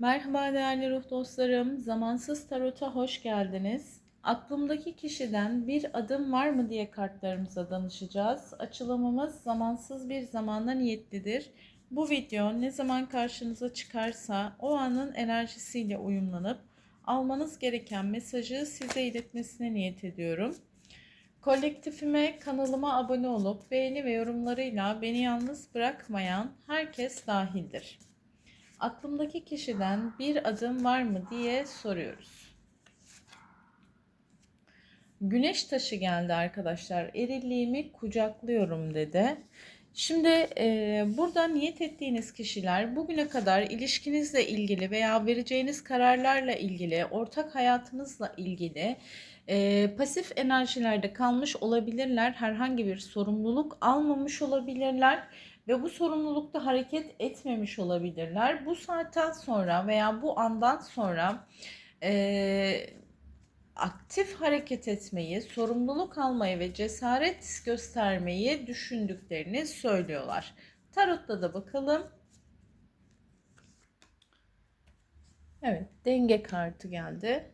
Merhaba değerli ruh dostlarım. Zamansız Tarot'a hoş geldiniz. Aklımdaki kişiden bir adım var mı diye kartlarımıza danışacağız. Açılımımız zamansız bir zamanda niyetlidir. Bu video ne zaman karşınıza çıkarsa o anın enerjisiyle uyumlanıp almanız gereken mesajı size iletmesine niyet ediyorum. Kolektifime, kanalıma abone olup beğeni ve yorumlarıyla beni yalnız bırakmayan herkes dahildir. Aklımdaki kişiden bir adım var mı diye soruyoruz. Güneş taşı geldi arkadaşlar. Erilliğimi kucaklıyorum dedi. Şimdi e, burada niyet ettiğiniz kişiler bugüne kadar ilişkinizle ilgili veya vereceğiniz kararlarla ilgili, ortak hayatınızla ilgili e, pasif enerjilerde kalmış olabilirler. Herhangi bir sorumluluk almamış olabilirler ve bu sorumlulukta hareket etmemiş olabilirler. Bu saatten sonra veya bu andan sonra e, aktif hareket etmeyi, sorumluluk almayı ve cesaret göstermeyi düşündüklerini söylüyorlar. Tarot'ta da bakalım. Evet, denge kartı geldi.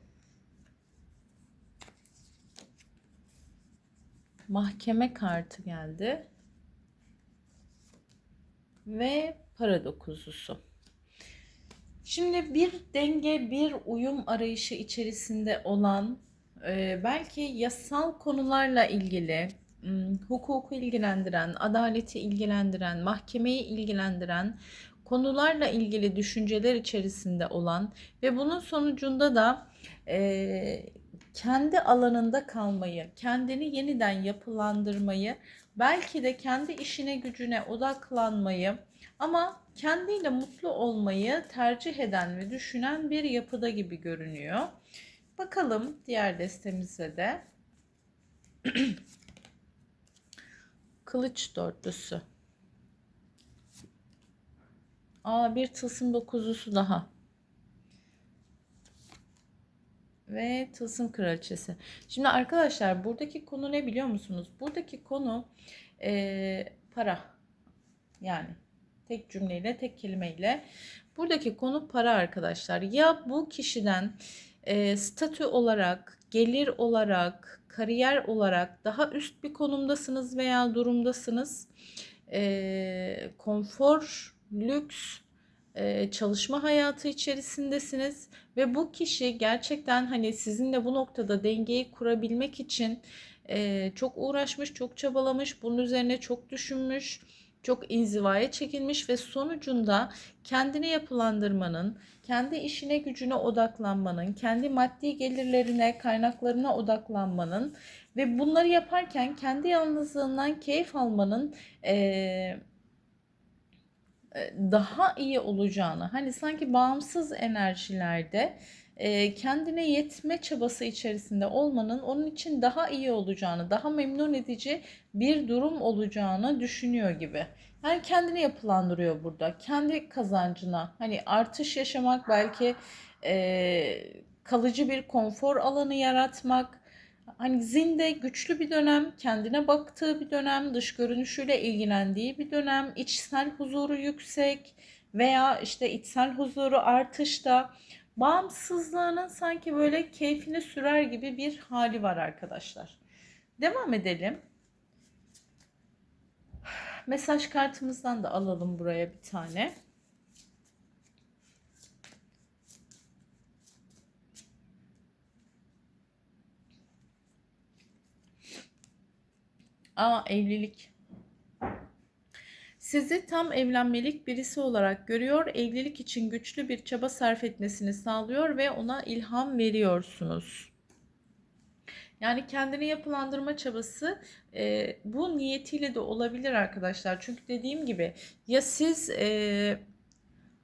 Mahkeme kartı geldi. Ve para dokuzusu. Şimdi bir denge, bir uyum arayışı içerisinde olan e, belki yasal konularla ilgili, hukuku ilgilendiren, adaleti ilgilendiren, mahkemeyi ilgilendiren konularla ilgili düşünceler içerisinde olan ve bunun sonucunda da e, kendi alanında kalmayı, kendini yeniden yapılandırmayı, belki de kendi işine gücüne odaklanmayı ama kendiyle mutlu olmayı tercih eden ve düşünen bir yapıda gibi görünüyor. Bakalım diğer destemize de. Kılıç dörtlüsü. Aa bir tılsım dokuzusu daha. Ve tılsım kraliçesi. Şimdi arkadaşlar buradaki konu ne biliyor musunuz? Buradaki konu e, para. Yani tek cümleyle, tek kelimeyle. Buradaki konu para arkadaşlar. Ya bu kişiden e, statü olarak, gelir olarak, kariyer olarak daha üst bir konumdasınız veya durumdasınız. E, konfor, lüks, çalışma hayatı içerisindesiniz ve bu kişi gerçekten hani sizinle bu noktada dengeyi kurabilmek için çok uğraşmış, çok çabalamış, bunun üzerine çok düşünmüş, çok inzivaya çekilmiş ve sonucunda kendini yapılandırmanın, kendi işine gücüne odaklanmanın, kendi maddi gelirlerine, kaynaklarına odaklanmanın ve bunları yaparken kendi yalnızlığından keyif almanın e, daha iyi olacağını, hani sanki bağımsız enerjilerde e, kendine yetme çabası içerisinde olmanın onun için daha iyi olacağını, daha memnun edici bir durum olacağını düşünüyor gibi. Yani kendini yapılandırıyor burada. Kendi kazancına hani artış yaşamak belki e, kalıcı bir konfor alanı yaratmak, hani zinde güçlü bir dönem, kendine baktığı bir dönem, dış görünüşüyle ilgilendiği bir dönem, içsel huzuru yüksek veya işte içsel huzuru artışta bağımsızlığının sanki böyle keyfini sürer gibi bir hali var arkadaşlar. Devam edelim. Mesaj kartımızdan da alalım buraya bir tane. Aa evlilik. Sizi tam evlenmelik birisi olarak görüyor, evlilik için güçlü bir çaba sarf etmesini sağlıyor ve ona ilham veriyorsunuz. Yani kendini yapılandırma çabası e, bu niyetiyle de olabilir arkadaşlar. Çünkü dediğim gibi ya siz e,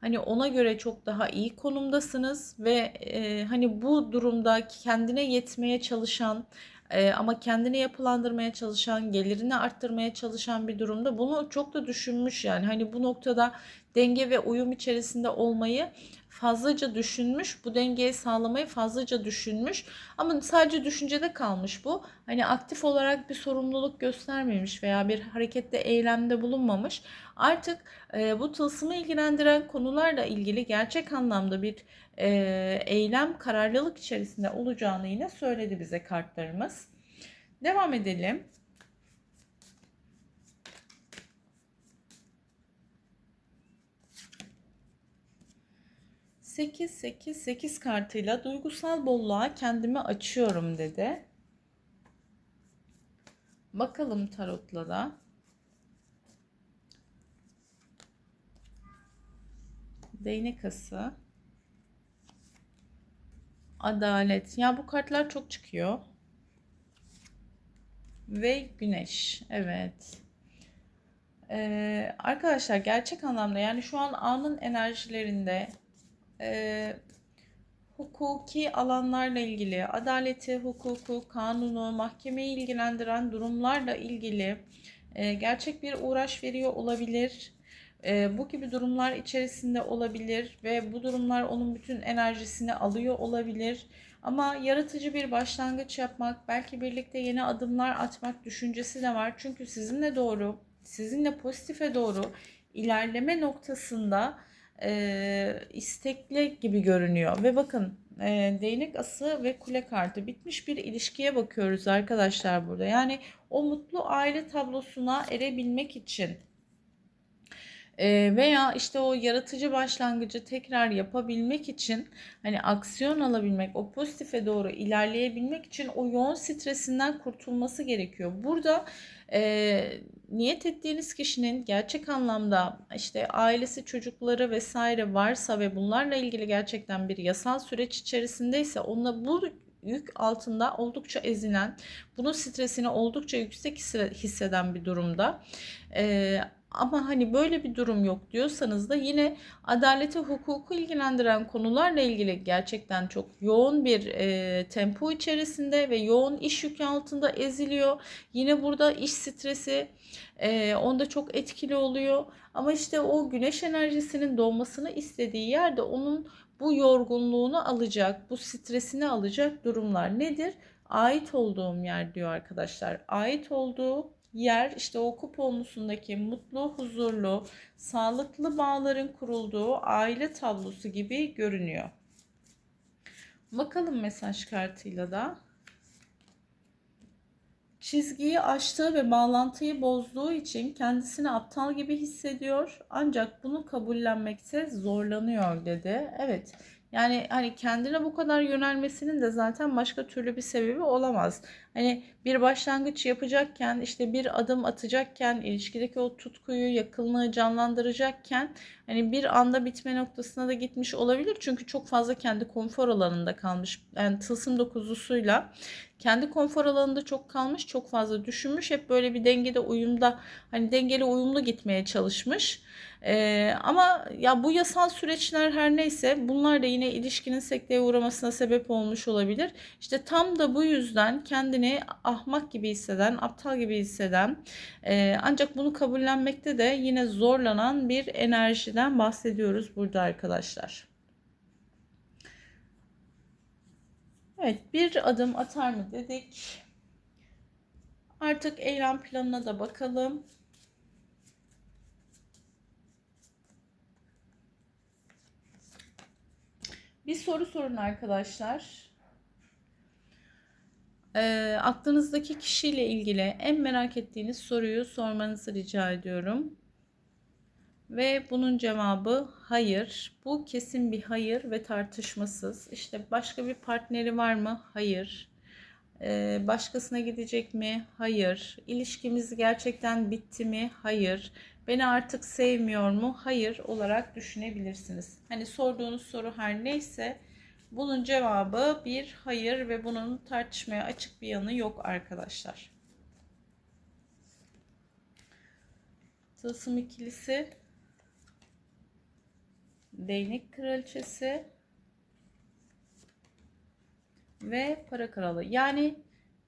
hani ona göre çok daha iyi konumdasınız ve e, hani bu durumda kendine yetmeye çalışan e, ama kendini yapılandırmaya çalışan, gelirini arttırmaya çalışan bir durumda bunu çok da düşünmüş yani. Hani bu noktada denge ve uyum içerisinde olmayı fazlaca düşünmüş. Bu dengeyi sağlamayı fazlaca düşünmüş. Ama sadece düşüncede kalmış bu. Hani aktif olarak bir sorumluluk göstermemiş veya bir harekette eylemde bulunmamış. Artık e, bu tılsımı ilgilendiren konularla ilgili gerçek anlamda bir e, eylem, kararlılık içerisinde olacağını yine söyledi bize kartlarımız. Devam edelim. 8 8 8 kartıyla duygusal bolluğa kendimi açıyorum dedi. Bakalım tarotla da. Değnek ası. Adalet. Ya bu kartlar çok çıkıyor. Ve güneş. Evet. Ee, arkadaşlar gerçek anlamda yani şu an anın enerjilerinde e, hukuki alanlarla ilgili, adaleti, hukuku, kanunu, mahkemeyi ilgilendiren durumlarla ilgili e, gerçek bir uğraş veriyor olabilir. E, bu gibi durumlar içerisinde olabilir ve bu durumlar onun bütün enerjisini alıyor olabilir. Ama yaratıcı bir başlangıç yapmak, belki birlikte yeni adımlar atmak düşüncesi de var. Çünkü sizinle doğru, sizinle pozitife doğru ilerleme noktasında e, istekli gibi görünüyor. Ve bakın e, değnek ası ve kule kartı bitmiş bir ilişkiye bakıyoruz arkadaşlar burada. Yani o mutlu aile tablosuna erebilmek için veya işte o yaratıcı başlangıcı tekrar yapabilmek için hani aksiyon alabilmek, o pozitife doğru ilerleyebilmek için o yoğun stresinden kurtulması gerekiyor. Burada e, niyet ettiğiniz kişinin gerçek anlamda işte ailesi, çocukları vesaire varsa ve bunlarla ilgili gerçekten bir yasal süreç içerisindeyse onunla bu yük altında oldukça ezilen, bunun stresini oldukça yüksek hisseden bir durumda. Ee, ama hani böyle bir durum yok diyorsanız da yine adaleti hukuku ilgilendiren konularla ilgili gerçekten çok yoğun bir e, tempo içerisinde ve yoğun iş yükü altında eziliyor. Yine burada iş stresi e, onda çok etkili oluyor. Ama işte o güneş enerjisinin doğmasını istediği yerde onun bu yorgunluğunu alacak, bu stresini alacak durumlar nedir? Ait olduğum yer diyor arkadaşlar. Ait olduğu yer işte o kuponlusundaki mutlu, huzurlu, sağlıklı bağların kurulduğu aile tablosu gibi görünüyor. Bakalım mesaj kartıyla da. Çizgiyi aştığı ve bağlantıyı bozduğu için kendisini aptal gibi hissediyor. Ancak bunu kabullenmekte zorlanıyor dedi. Evet. Yani hani kendine bu kadar yönelmesinin de zaten başka türlü bir sebebi olamaz. Hani bir başlangıç yapacakken işte bir adım atacakken ilişkideki o tutkuyu yakınlığı canlandıracakken hani bir anda bitme noktasına da gitmiş olabilir. Çünkü çok fazla kendi konfor alanında kalmış. Yani tılsım dokuzusuyla kendi konfor alanında çok kalmış, çok fazla düşünmüş. Hep böyle bir dengede uyumda hani dengeli uyumlu gitmeye çalışmış. Ee, ama ya bu yasal süreçler her neyse bunlar da yine ilişkinin sekteye uğramasına sebep olmuş olabilir. İşte tam da bu yüzden kendini ahmak gibi hisseden, aptal gibi hisseden e, ancak bunu kabullenmekte de yine zorlanan bir enerjiden bahsediyoruz burada arkadaşlar. Evet bir adım atar mı dedik. Artık eylem planına da bakalım. Bir soru sorun arkadaşlar. E, aklınızdaki kişiyle ilgili en merak ettiğiniz soruyu sormanızı rica ediyorum. Ve bunun cevabı hayır. Bu kesin bir hayır ve tartışmasız. İşte başka bir partneri var mı? Hayır. Ee, başkasına gidecek mi? Hayır. İlişkimiz gerçekten bitti mi? Hayır. Beni artık sevmiyor mu? Hayır olarak düşünebilirsiniz. Hani sorduğunuz soru her neyse bunun cevabı bir hayır ve bunun tartışmaya açık bir yanı yok arkadaşlar. Tılsım ikilisi değnek kraliçesi ve para kralı. Yani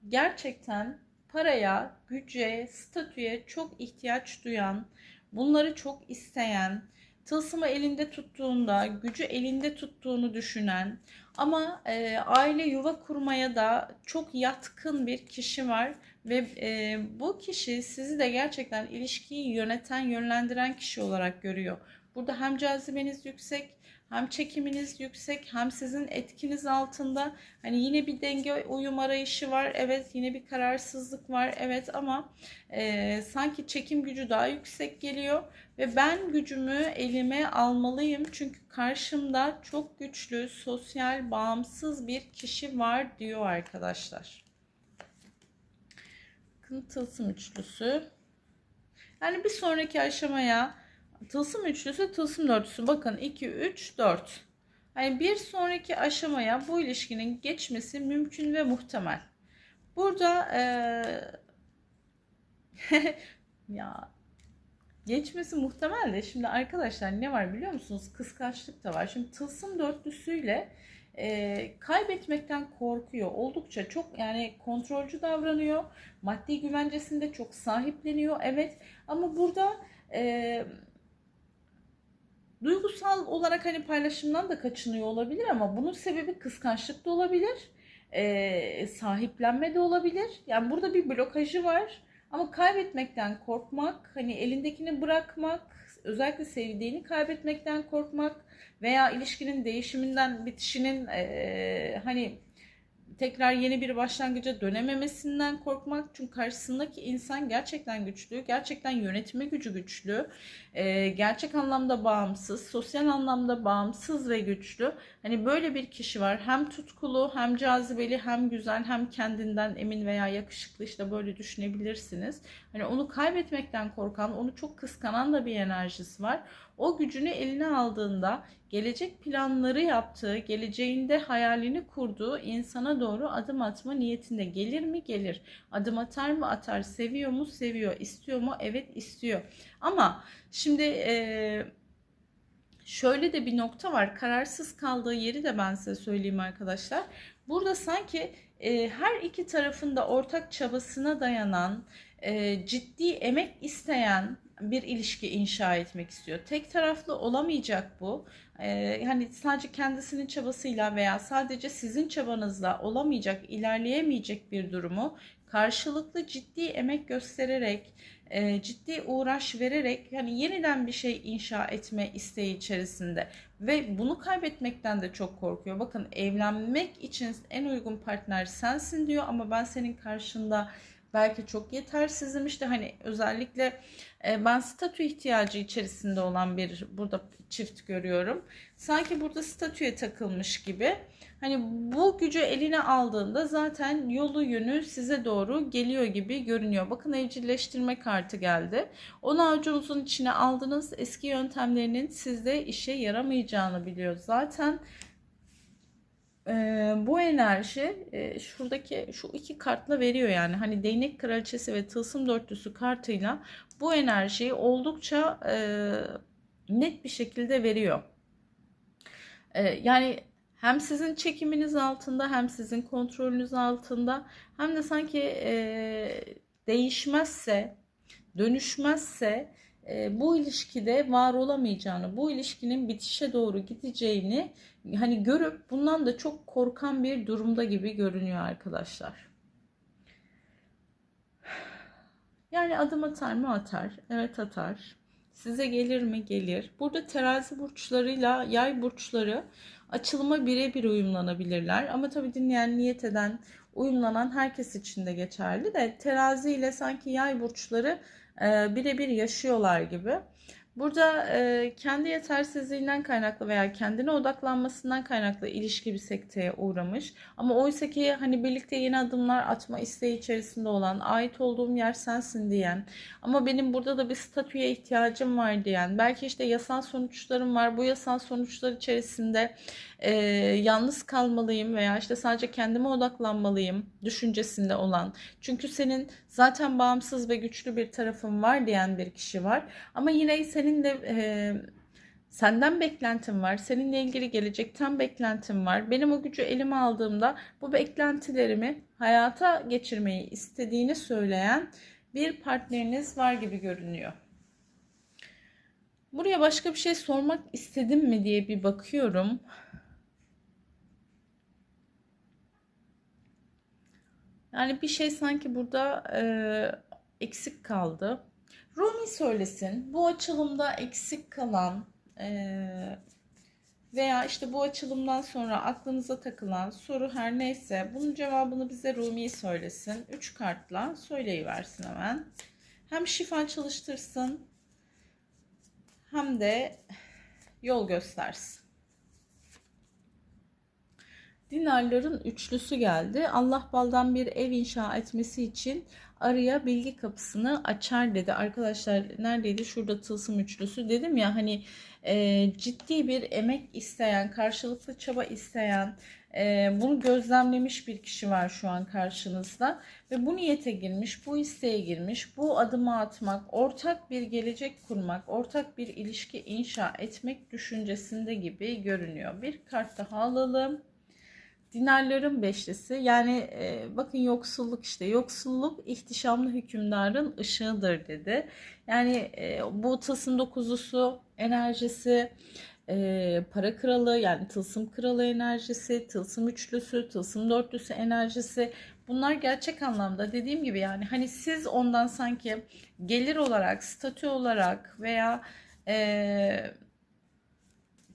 gerçekten paraya, güce, statüye çok ihtiyaç duyan, bunları çok isteyen, tılsımı elinde tuttuğunda, gücü elinde tuttuğunu düşünen ama e, aile yuva kurmaya da çok yatkın bir kişi var ve e, bu kişi sizi de gerçekten ilişkiyi yöneten, yönlendiren kişi olarak görüyor. Burada hem cazibeniz yüksek, hem çekiminiz yüksek, hem sizin etkiniz altında. Hani yine bir denge uyum arayışı var. Evet, yine bir kararsızlık var. Evet ama e, sanki çekim gücü daha yüksek geliyor ve ben gücümü elime almalıyım çünkü karşımda çok güçlü, sosyal, bağımsız bir kişi var diyor arkadaşlar. Tılsım üçlüsü. Yani bir sonraki aşamaya tılsım üçlüsü, tılsım dörtlüsü. Bakın 2, 3, 4. Yani bir sonraki aşamaya bu ilişkinin geçmesi mümkün ve muhtemel. Burada ee, ya geçmesi muhtemel de şimdi arkadaşlar ne var biliyor musunuz? Kıskançlık da var. Şimdi tılsım dörtlüsüyle e, kaybetmekten korkuyor. Oldukça çok yani kontrolcü davranıyor. Maddi güvencesinde çok sahipleniyor. Evet ama burada e, duygusal olarak hani paylaşımdan da kaçınıyor olabilir ama bunun sebebi kıskançlık da olabilir. E, sahiplenme de olabilir. Yani burada bir blokajı var. Ama kaybetmekten korkmak, hani elindekini bırakmak, özellikle sevdiğini kaybetmekten korkmak veya ilişkinin değişiminden, bitişinin e, hani tekrar yeni bir başlangıca dönememesinden korkmak. Çünkü karşısındaki insan gerçekten güçlü, gerçekten yönetme gücü güçlü, gerçek anlamda bağımsız, sosyal anlamda bağımsız ve güçlü. Hani böyle bir kişi var. Hem tutkulu, hem cazibeli, hem güzel, hem kendinden emin veya yakışıklı işte böyle düşünebilirsiniz. Hani onu kaybetmekten korkan, onu çok kıskanan da bir enerjisi var. O gücünü eline aldığında gelecek planları yaptığı, geleceğinde hayalini kurduğu insana doğru adım atma niyetinde gelir mi? Gelir. Adım atar mı? Atar. Seviyor mu? Seviyor. İstiyor mu? Evet istiyor. Ama şimdi e, şöyle de bir nokta var. Kararsız kaldığı yeri de ben size söyleyeyim arkadaşlar. Burada sanki e, her iki tarafında ortak çabasına dayanan, e, ciddi emek isteyen bir ilişki inşa etmek istiyor. Tek taraflı olamayacak bu. Ee, hani sadece kendisinin çabasıyla veya sadece sizin çabanızla olamayacak, ilerleyemeyecek bir durumu karşılıklı ciddi emek göstererek, e, ciddi uğraş vererek yani yeniden bir şey inşa etme isteği içerisinde ve bunu kaybetmekten de çok korkuyor. Bakın evlenmek için en uygun partner sensin diyor ama ben senin karşında belki çok yetersizim işte hani özellikle e, ben statü ihtiyacı içerisinde olan bir burada çift görüyorum. Sanki burada statüye takılmış gibi. Hani bu gücü eline aldığında zaten yolu yönü size doğru geliyor gibi görünüyor. Bakın evcilleştirme kartı geldi. Onu avucunuzun içine aldınız. Eski yöntemlerinin sizde işe yaramayacağını biliyor. Zaten e, bu enerji e, şuradaki şu iki kartla veriyor yani hani değnek kraliçesi ve tılsım dörtlüsü kartıyla bu enerjiyi oldukça e, net bir şekilde veriyor. E, yani hem sizin çekiminiz altında hem sizin kontrolünüz altında hem de sanki e, değişmezse dönüşmezse bu ilişkide var olamayacağını, bu ilişkinin bitişe doğru gideceğini hani görüp bundan da çok korkan bir durumda gibi görünüyor arkadaşlar. Yani adım atar mı atar? Evet atar. Size gelir mi? Gelir. Burada terazi burçlarıyla yay burçları açılıma birebir uyumlanabilirler. Ama tabii dinleyen, niyet eden, uyumlanan herkes için de geçerli de terazi ile sanki yay burçları e, birebir yaşıyorlar gibi. Burada e, kendi yetersizliğinden kaynaklı veya kendine odaklanmasından kaynaklı ilişki bir sekteye uğramış. Ama oysa ki hani birlikte yeni adımlar atma isteği içerisinde olan, ait olduğum yer sensin. diyen, ama benim burada da bir statüye ihtiyacım var. diyen, belki işte yasal sonuçlarım var, bu yasal sonuçlar içerisinde e, yalnız kalmalıyım veya işte sadece kendime odaklanmalıyım düşüncesinde olan. Çünkü senin zaten bağımsız ve güçlü bir tarafın var diyen bir kişi var. Ama yine senin de e, senden beklentim var. Seninle ilgili gelecekten beklentim var. Benim o gücü elime aldığımda bu beklentilerimi hayata geçirmeyi istediğini söyleyen bir partneriniz var gibi görünüyor. Buraya başka bir şey sormak istedim mi diye bir bakıyorum. Yani bir şey sanki burada e, eksik kaldı. Rumi söylesin. Bu açılımda eksik kalan e, veya işte bu açılımdan sonra aklınıza takılan soru her neyse bunun cevabını bize Rumi söylesin. Üç kartla söyleyiversin hemen. Hem şifa çalıştırsın hem de yol göstersin. Dinarların üçlüsü geldi. Allah baldan bir ev inşa etmesi için araya bilgi kapısını açar dedi. Arkadaşlar neredeydi? Şurada tılsım üçlüsü dedim ya hani e, ciddi bir emek isteyen, karşılıklı çaba isteyen, e, bunu gözlemlemiş bir kişi var şu an karşınızda ve bu niyete girmiş, bu isteğe girmiş, bu adımı atmak, ortak bir gelecek kurmak, ortak bir ilişki inşa etmek düşüncesinde gibi görünüyor. Bir kart daha alalım. Dinarların beşlisi. Yani e, bakın yoksulluk işte. Yoksulluk ihtişamlı hükümdarın ışığıdır dedi. Yani e, bu tılsım dokuzusu enerjisi e, para kralı yani tılsım kralı enerjisi tılsım üçlüsü tılsım dörtlüsü enerjisi. Bunlar gerçek anlamda dediğim gibi yani hani siz ondan sanki gelir olarak statü olarak veya e,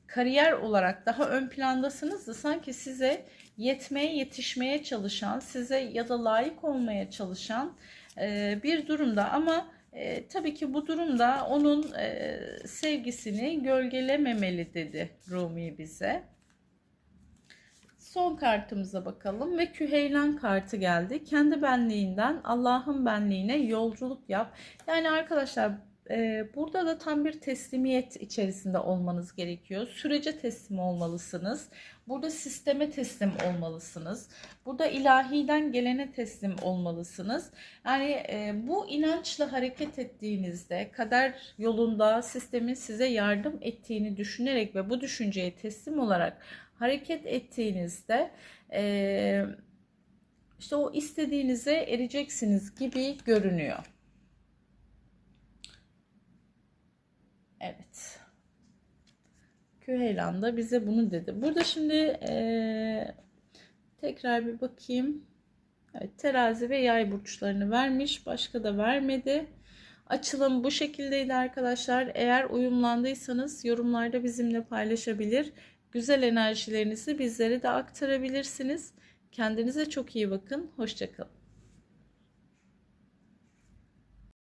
kariyer olarak daha ön plandasınız da sanki size yetmeye yetişmeye çalışan, size ya da layık olmaya çalışan e, bir durumda ama e, tabii ki bu durumda onun e, sevgisini gölgelememeli dedi Rumi bize. Son kartımıza bakalım ve Küheylan kartı geldi. Kendi benliğinden Allah'ın benliğine yolculuk yap. Yani arkadaşlar burada da tam bir teslimiyet içerisinde olmanız gerekiyor. Sürece teslim olmalısınız. Burada sisteme teslim olmalısınız. Burada ilahiden gelene teslim olmalısınız. Yani e, bu inançla hareket ettiğinizde kader yolunda sistemin size yardım ettiğini düşünerek ve bu düşünceye teslim olarak hareket ettiğinizde e, işte o istediğinize ereceksiniz gibi görünüyor. Evet. Küheylan da bize bunu dedi. Burada şimdi ee, tekrar bir bakayım. Evet, terazi ve yay burçlarını vermiş. Başka da vermedi. Açılım bu şekildeydi arkadaşlar. Eğer uyumlandıysanız yorumlarda bizimle paylaşabilir. Güzel enerjilerinizi bizlere de aktarabilirsiniz. Kendinize çok iyi bakın. Hoşçakalın.